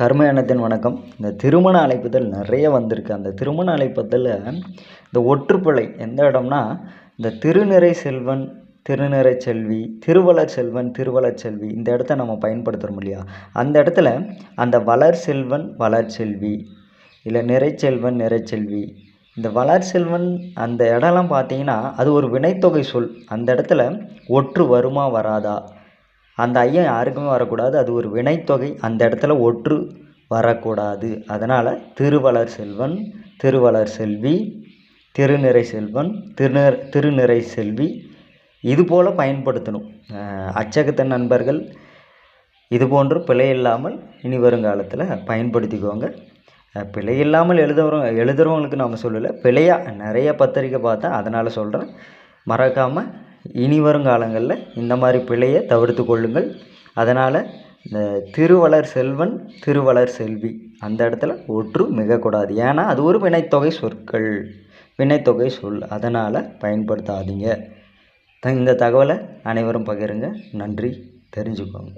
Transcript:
கருமையானத்தின் வணக்கம். இந்த திருமண அழைப்புதல் நிறைய வந்திருக்கு. அந்த திருமண அழைப்புதலில் இந்த ஒற்றுப்பிழை எந்த இடம்னா இந்த திருநிறை செல்வன் திருநிறை செல்வி திருவளர் செல்வன் திருவளர் செல்வி இந்த இடத்த நம்ம பயன்படுத்துகிறோம் இல்லையா? அந்த இடத்துல அந்த வளர் செல்வன் வளர் செல்வி இல்லை நிறைச்செல்வன் நிறைச்செல்வி இந்த வளர் செல்வன் அந்த இடம்லாம் பார்த்தீங்கன்னா அது ஒரு வினைத்தொகை சொல். அந்த இடத்துல ஒற்று வருமா வராதா? அந்த ஐயம் யாருக்குமே வரக்கூடாது. அது ஒரு வினைத்தொகை. அந்த இடத்துல ஒற்று வரக்கூடாது. அதனால் திருவளர் செல்வன் திருவளர் செல்வி திருநிறை செல்வன் திருநிற திருநிறை செல்வி இது போல் பயன்படுத்தணும். அச்சகத்தின் நண்பர்கள் இது போன்று பிழை இல்லாமல் இனி வருங்காலத்தில் பயன்படுத்திக்கோங்க. பிழை இல்லாமல் எழுதுறவங்க எழுதுறவங்களுக்கு நம்ம சொல்லலை. பிழையாக நிறைய பத்திரிக்கை பார்த்தேன் அதனால் சொல்கிறேன் மறக்காமல் இனி வரும் காலங்களில் இந்த மாதிரி பிழையை தவிர்த்து கொள்ளுங்கள். அதனால் இந்த திருவளர் செல்வன் திருவளர் செல்வி அந்த இடத்துல ஒற்று மிகக்கூடாது. ஏன்னா அது ஒரு வினைத்தொகை சொற்கள் வினைத்தொகை சொல். அதனால் பயன்படுத்தாதீங்க. த- இந்த தகவலை அனைவரும் பகிருங்க. நன்றி. தெரிஞ்சுக்கோங்க.